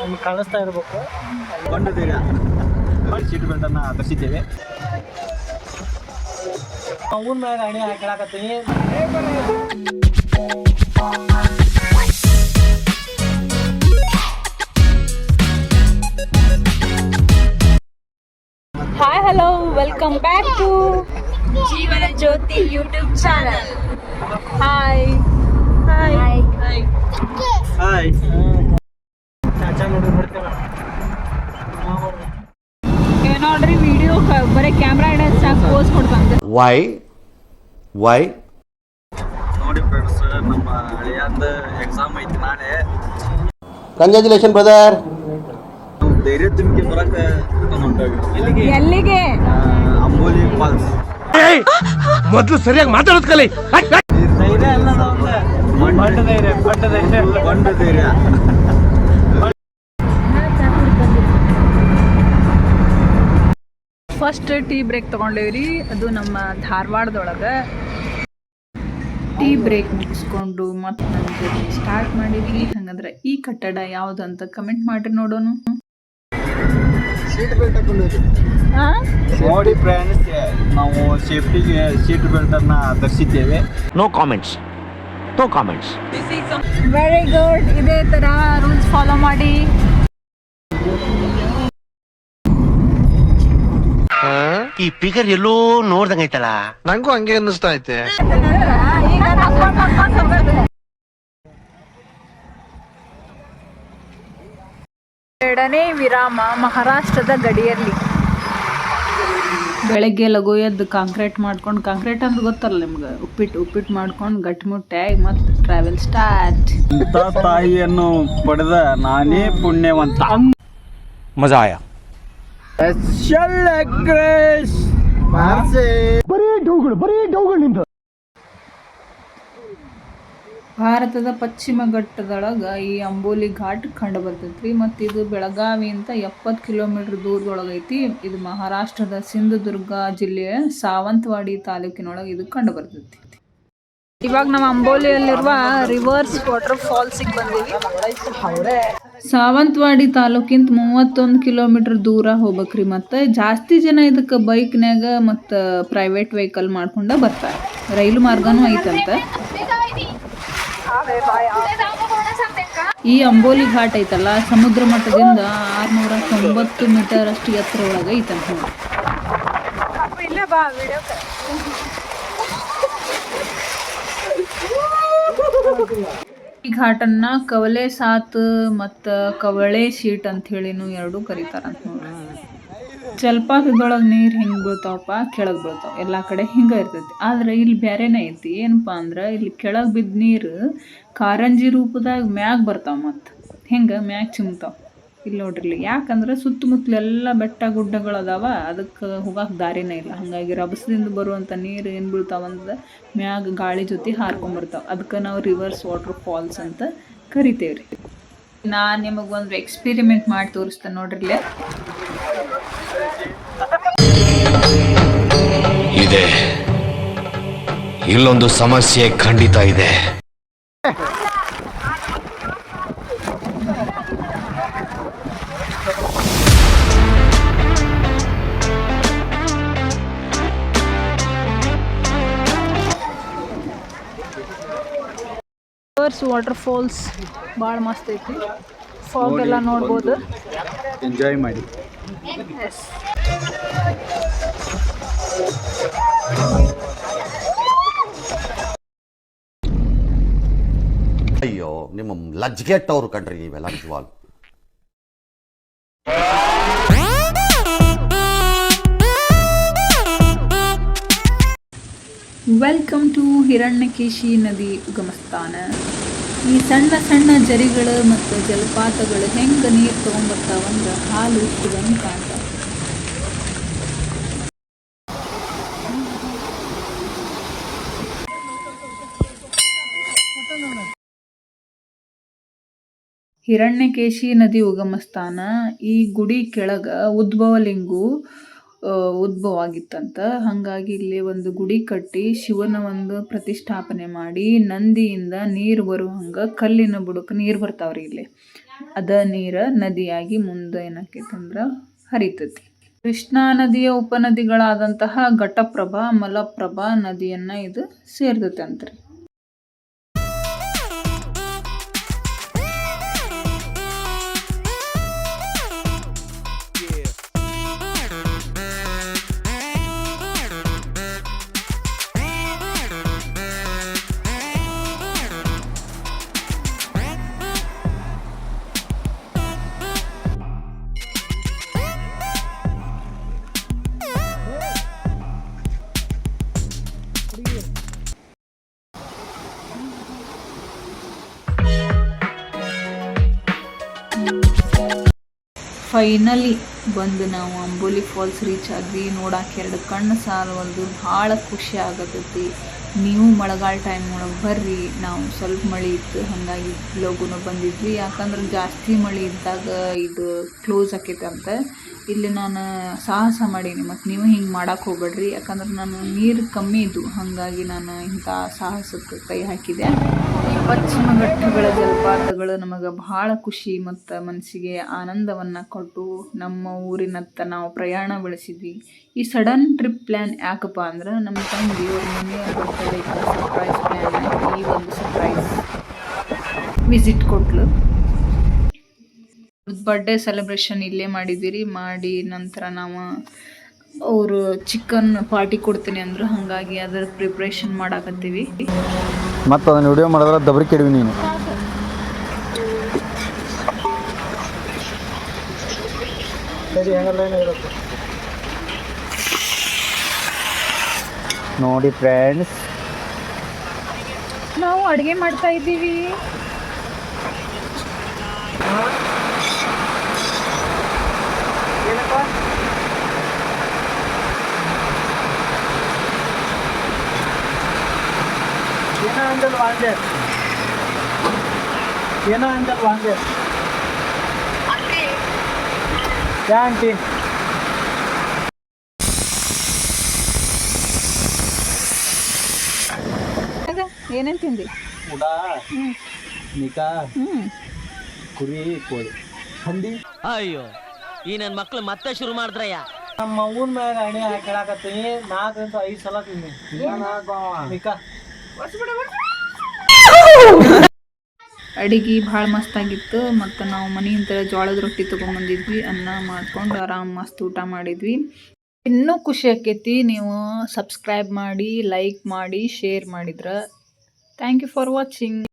ನಮ್ಗೆ ಕಾಣಿಸ್ತಾ ಇರಬೇಕು. ಕೊಂಡು ಧೈರ್ಯ ಸೀಟ್ ಬೆಲ್ಟನ್ನು ಧರಿಸಿದ್ದೇವೆ ಅವನ ಮ್ಯಾಗ ಅಣಿ ಹಾಕಲಾಕತ್ತೀನಿ. Hi hello welcome back to Jeevana Jyothi YouTube channel hi hi hi hi ನೋಡ್ರಿ ವಿಡಿಯೋ ಬರೀ ಕ್ಯಾಮ್ರಾ ಸಾಕು ಪೋಸ್ Why? Why? ನೋಡಿ ಫ್ರೆಂಡ್ಸ್ ನಮ್ಮ ಹಳೆಯಂದ ಎಕ್ಸಾಮ್ ಐತಿ ನಾಳೆ. Congratulations, ಬ್ರದರ್ ಧೈರ್ಯ ತುಂಬಿ ಬರಕ ಎಲ್ಲಿಗೆ? ಎಲ್ಲಿಗೆ? ಅಂಬೋಲಿ ಫಾಲ್ಸ್ ಮೊದಲು ಸರಿಯಾಗಿ ಮಾತಾಡೋದು ಕಲಿ ಧೈರ್ಯ ಅಲ್ಲ ಧೈರ್ಯ ಧೈರ್ಯ. ಧೈರ್ಯ. ಫಸ್ಟ್ ಟೀ ಬ್ರೇಕ್ ತೊಗೊಂಡೇವ್ರಿ. ಅದು ನಮ್ಮ ಧಾರವಾಡದೊಳಗೆ. ಟೀ ಬ್ರೇಕ್ ಮುಗಿಸ್ಕೊಂಡು ಮತ್ತೆ ನನ್ನ ಜೊತೆ ಸ್ಟಾರ್ಟ್ ಮಾಡಿದ್ವಿ. ಹಂಗಂದ್ರೆ ಈ ಕಟ್ಟಡ ಯಾವ್ದು ಅಂತ ಕಮೆಂಟ್ ಮಾಡಿರಿ ನೋಡೋಣ. ಸೀಟ್ ಬೆಲ್ಟ್ ನೋಡಿ ಫ್ರೆಂಡ್ಸ್ ನಾವು ಸೇಫ್ಟಿಗೆ ಸೀಟ್ ಬೆಲ್ಟನ್ನು ಧರಿಸಿದ್ದೇವೆ. No comments no comments very good ಇದೇ ತರ ರೂಲ್ಸ್ ಫಾಲೋ ಮಾಡಿ. ಈ ಫಿಗರ್ ಎಲ್ಲೋ ನೋಡ್ದಂಗೈತಲ್ಲ ನಂಗೂ ಹಂಗೆ ಅನ್ನಿಸ್ತಾ ಐತೆ. ಎರಡನೇ ವಿರಾಮ ಮಹಾರಾಷ್ಟ್ರದ ಗಡಿಯಲ್ಲಿ. ಬೆಳಗ್ಗೆ ಲಘು ಎದ್ದು ಕಾಂಕ್ರೀಟ್ ಮಾಡ್ಕೊಂಡು ಕಾಂಕ್ರೀಟ್ ಅಂದ್ರೆ ಗೊತ್ತಲ್ಲ ನಿಮ್ಗೆ? ಉಪ್ಪಿಟ್ಟು ಉಪ್ಪಿಟ್ಟು ಮಾಡ್ಕೊಂಡು ಗಟ್ಟಿಮುಟ್ಟಾಗಿ ಮತ್ತೆ ಟ್ರಾವೆಲ್ ಸ್ಟಾರ್ಟ್ ಇಂಥ ತಾಯಿಯನ್ನು ಪಡೆದ ನಾನೇ ಪುಣ್ಯವಂತ. ಮಜಾ ಆಯಾ ಸ್ಪೆಷಲ್ ಭಾರತದ ಪಶ್ಚಿಮ ಘಟ್ಟದೊಳಗ ಈ ಅಂಬೋಲಿ ಘಾಟ್ ಕಂಡು ಬರ್ತೈತ್ರಿ ಮತ್ತು ಇದು ಬೆಳಗಾವಿಯಿಂದ ಎಪ್ಪತ್ ಕಿಲೋಮೀಟರ್ ದೂರದೊಳಗೈತಿ. ಇದು ಮಹಾರಾಷ್ಟ್ರದ ಸಿಂಧುದುರ್ಗ ಜಿಲ್ಲೆಯ ಸಾವಂತವಾಡಿ ತಾಲೂಕಿನೊಳಗೆ ಇದು ಕಂಡು ಬರ್ತೈತಿ ಇವಾಗ ನಾವು ಅಂಬೋಲಿಯಲ್ಲಿರುವ ರಿವರ್ಸ್ ವಾಟರ್ ಫಾಲ್ಸ್ ಬಂದಿವಿ. ಸಾವಂತವಾಡಿ ತಾಲೂಕಿಂತ ಮೂವತ್ತೊಂದು ಕಿಲೋಮೀಟರ್ ದೂರ ಹೋಗ್ಬೇಕ್ರಿ ಮತ್ತೆ. ಜಾಸ್ತಿ ಜನ ಇದಕ್ಕೆ ಬೈಕ್ನ್ಯಾಗ ಮತ್ತು ಪ್ರೈವೇಟ್ ವೆಹಿಕಲ್ ಮಾಡ್ಕೊಂಡ ಬರ್ತಾರೆ. ರೈಲು ಮಾರ್ಗನೂ ಐತಂತ. ಈ ಅಂಬೋಲಿ ಘಾಟ್ ಐತಲ್ಲ ಸಮುದ್ರ ಮಟ್ಟದಿಂದ ಆರ್ನೂರ ತೊಂಬತ್ತು ಮೀಟರ್ ಅಷ್ಟು ಎತ್ತರ ಒಳಗೆ ಐತಂತ ನೋಡಿ. ಈ ಘಾಟನ್ನ ಕವಲೆ ಸಾತ್ ಮತ್ತು ಕವಳೆ ಶೀಟ್ ಅಂತ ಹೇಳಿನೂ ಎರಡೂ ಕರೀತಾರಂತ ನೋಡ್ರಿ. ಜಲಪಾತದೊಳಗೆ ನೀರು ಹೆಂಗೆ ಬೀಳ್ತಾವಪ್ಪ? ಕೆಳಗೆ ಬೀಳ್ತಾವ. ಎಲ್ಲ ಕಡೆ ಹಿಂಗೆ ಇರ್ತೈತಿ. ಆದ್ರೆ ಇಲ್ಲಿ ಬೇರೆನೇ ಐತಿ. ಏನಪ್ಪ ಅಂದ್ರೆ ಇಲ್ಲಿ ಕೆಳಗೆ ಬಿದ್ದ ನೀರು ಕಾರಂಜಿ ರೂಪದಾಗ ಮ್ಯಾಗ ಬರ್ತಾವ ಮತ್ತು. ಹಿಂಗೆ? ಮ್ಯಾಗ ಚಿಮ್ತಾವ. ಇಲ್ಲಿ ನೋಡ್ರಿ ಯಾಕಂದ್ರೆ ಸುತ್ತಮುತ್ತಲೆಲ್ಲ ಬೆಟ್ಟ ಗುಡ್ಡಗಳು ಅದಾವ ಅದಕ್ಕೆ ಹೋಗಕ್ಕೆ ದಾರಿನೇ ಇಲ್ಲ. ಹಾಗಾಗಿ ರಭಸದಿಂದ ಬರುವಂಥ ನೀರು ಏನು ಬೀಳ್ತಾವಂದ್ರೆ ಮ್ಯಾಗ ಗಾಳಿ ಜೊತೆ ಹಾರ್ಕೊಂಬರ್ತಾವೆ ಅದಕ್ಕೆ ನಾವು ರಿವರ್ಸ್ ವಾಟರ್ ಫಾಲ್ಸ್ ಅಂತ ಕರಿತೇವೆ ರೀ ನಾನು ನಿಮಗೆ ಒಂದು ಎಕ್ಸ್ಪೆರಿಮೆಂಟ್ ಮಾಡಿ ತೋರಿಸ್ತೇನೆ ನೋಡ್ರಿ ಇಲ್ಲೇ. ಇದೆ. ಇಲ್ಲೊಂದು ಸಮಸ್ಯೆ ಖಂಡಿತ ಇದೆ. ವಾಟರ್ ಫಾಲ್ಸ್ ಭಾಳ ಮಸ್ತ್ ಐತಿ. ಫಾಗ್ ಎಲ್ಲ ನೋಡ್ಬೋದು. ಎಂಜಾಯ್ ಮಾಡಿ. ಅಯ್ಯೋ ನಿಮ್ಮ ಲಜ್ಗೆಟ್ಟವ್ರು ಕಣ್ರಿ ನೀವೆಲ್ಲ ನಿಜವಾಗ್ ವೆಲ್ಕಮ್ ಟು ಹಿರಣ್ಯಕೇಶಿ ನದಿ ಉಗಮಸ್ಥಾನ ಈ ಸಣ್ಣ ಸಣ್ಣ ಜರಿಗಳು ಮತ್ತು ಜಲಪಾತಗಳು ಹೆಂಗೆ ನೀರು ತೊಗೊಂಬರ್ತಾವಂದ್ರೆ ಹಾಲು ಇಟ್ಟಿದಂಗೆ ಕಾಣ್ತಾವ. ಹಿರಣ್ಯಕೇಶಿ ನದಿ ಉಗಮಸ್ಥಾನ ಈ ಗುಡಿ ಕೆಳಗ ಉದ್ಭವಲಿಂಗು ಉದ್ಭವ ಆಗಿತ್ತಂತ ಹಾಗಾಗಿ ಇಲ್ಲಿ ಒಂದು ಗುಡಿ ಕಟ್ಟಿ ಶಿವನ ಒಂದು ಪ್ರತಿಷ್ಠಾಪನೆ ಮಾಡಿ ನಂದಿಯಿಂದ ನೀರು ಬರುವಂಗ ಕಲ್ಲಿನ ಬುಡಕ್ಕೆ ನೀರು ಬರ್ತಾವ್ರಿ ಇಲ್ಲಿ. ಅದ ನೀರು ನದಿಯಾಗಿ ಮುಂದೆ ಏನಾಕೈತೆ ಅಂದ್ರೆ ಹರಿತೈತಿ. ಕೃಷ್ಣಾ ನದಿಯ ಉಪನದಿಗಳಾದಂತಹ ಘಟಪ್ರಭಾ, ಮಲಪ್ರಭಾ ನದಿಯನ್ನ ಇದು ಸೇರ್ತೈತೆ ಅಂತ್ರಿ ಫೈನಲಿ ಬಂದು ನಾವು ಅಂಬೋಲಿ ಫಾಲ್ಸ್ ರೀಚ್ ಆದ್ವಿ. ನೋಡಕ್ಕೆ ಎರಡು ಕಣ್ಣು ಸಾಲವಲ್ದು. ಭಾಳ ಖುಷಿ ಆಗತೈತಿ. ನೀವು ಮಳೆಗಾಲ ಟೈಮ್ ಒಳಗೆ ಬರ್ರಿ. ನಾವು ಸ್ವಲ್ಪ ಮಳೆ ಇತ್ತು, ಹಾಗಾಗಿ ಲಗುನು ಬಂದಿದ್ವಿ. ಯಾಕಂದ್ರೆ ಜಾಸ್ತಿ ಮಳೆ ಇದ್ದಾಗ ಇದು ಕ್ಲೋಸ್ ಆಕೈತೆ ಅಂತ. ಇಲ್ಲಿ ನಾನು ಸಾಹಸ ಮಾಡೀನಿ. ಮತ್ತು ನೀವು ಹಿಂಗೆ ಮಾಡೋಕೆ ಹೋಗ್ಬೇಡ್ರಿ. ಯಾಕಂದ್ರೆ ನಾನು ನೀರು ಕಮ್ಮಿ ಇದ್ದು ಹಾಗಾಗಿ ನಾನು ಇಂಥ ಸಾಹಸಕ್ಕೆ ಕೈ ಹಾಕಿದೆ. ಪಶ್ಚಿಮ ಜಲಪಾತಗಳು ನಮಗೆ ಬಹಳ ಖುಷಿ ಮತ್ತು ಮನಸ್ಸಿಗೆ ಆನಂದವನ್ನು ಕೊಟ್ಟು ನಮ್ಮ ಊರಿನತ್ತ ನಾವು ಪ್ರಯಾಣ ಬೆಳೆಸಿದ್ವಿ. ಈ ಸಡನ್ ಟ್ರಿಪ್ ಪ್ಲ್ಯಾನ್ ಯಾಕಪ್ಪ ಅಂದ್ರೆ ನಮ್ಮ ತಂಗಿಯವ್ರ ಮನೆಯ ಬರ್ತಡೇ ಸರ್ಪ್ರೈಸ್ ಪ್ಲ್ಯಾನ್ ಈ ಒಂದು ಸರ್ಪ್ರೈಸ್ ವಿಸಿಟ್ ಕೊಟ್ಲು. ಬರ್ಡೇ ಸೆಲೆಬ್ರೇಷನ್ ಇಲ್ಲೇ ಮಾಡಿದ್ದೀರಿ. ಮಾಡಿ ನಂತರ ನಾವು ಅವರು ಚಿಕನ್ ಪಾರ್ಟಿ ಕೊಡ್ತೀನಿ ಅಂದರು. ಹಾಗಾಗಿ ಅದರ ಪ್ರಿಪ್ರೇಷನ್ ಮಾಡಾಕತ್ತೀವಿ. ಮತ್ತು ಅದನ್ನ ವಿಡಿಯೋ ಮಾಡಿದ್ರೆ ದಬ್ರಿ ಕೆಡವಿ ನೀನು. ನೋಡಿ ಫ್ರೆಂಡ್ಸ್. ನಾವು ಅಡುಗೆ ಮಾಡ್ತಾ ಇದ್ದೀವಿ. ಏನ ಅಂದಲ್ ವಾಂದೆ ಏನ ಅಂದಲ್ ವಾಂದೆ ಯಾ ಆಂಟಿ ಏನೇನು ತಿಂದಿ? ಉಡ ನಿಕಾ ಕುರಿ ಕೋಳಿ. ಹಂದಿ? ಅಯ್ಯೋ ಈ ನನ್ನ ಮಕ್ಳು ಮತ್ತೆ ಶುರು ಮಾಡಿದ್ರಯ್ಯ. ನಮ್ಮ ಅವ್ವನ ಮ್ಯಾಗ ಅಣಿ ಹಾಕಳಾಕತ್ತೀನಿ ನಾಲ್ಕರಿಂದ ಐದು ಸಲ ತಿಂದಿ. ನಿಕಾ. ಅಡಿಗೆ ಭಾಳ ಮಸ್ತಾಗಿತ್ತು ಮತ್ತು ನಾವು ಮನೆಯಿಂದ ಜೋಳದ ರೊಟ್ಟಿ ತೊಗೊಂಬಂದಿದ್ವಿ, ಅನ್ನ ಮಾಡ್ಕೊಂಡು ಆರಾಮ್ ಮಸ್ತ್ ಊಟ ಮಾಡಿದ್ವಿ. ಇನ್ನೂ ಖುಷಿ ಆಕೈತಿ, ನೀವು ಸಬ್ಸ್ಕ್ರೈಬ್ ಮಾಡಿ ಲೈಕ್ ಮಾಡಿ ಶೇರ್ ಮಾಡಿದ್ರೆ. Thank you for watching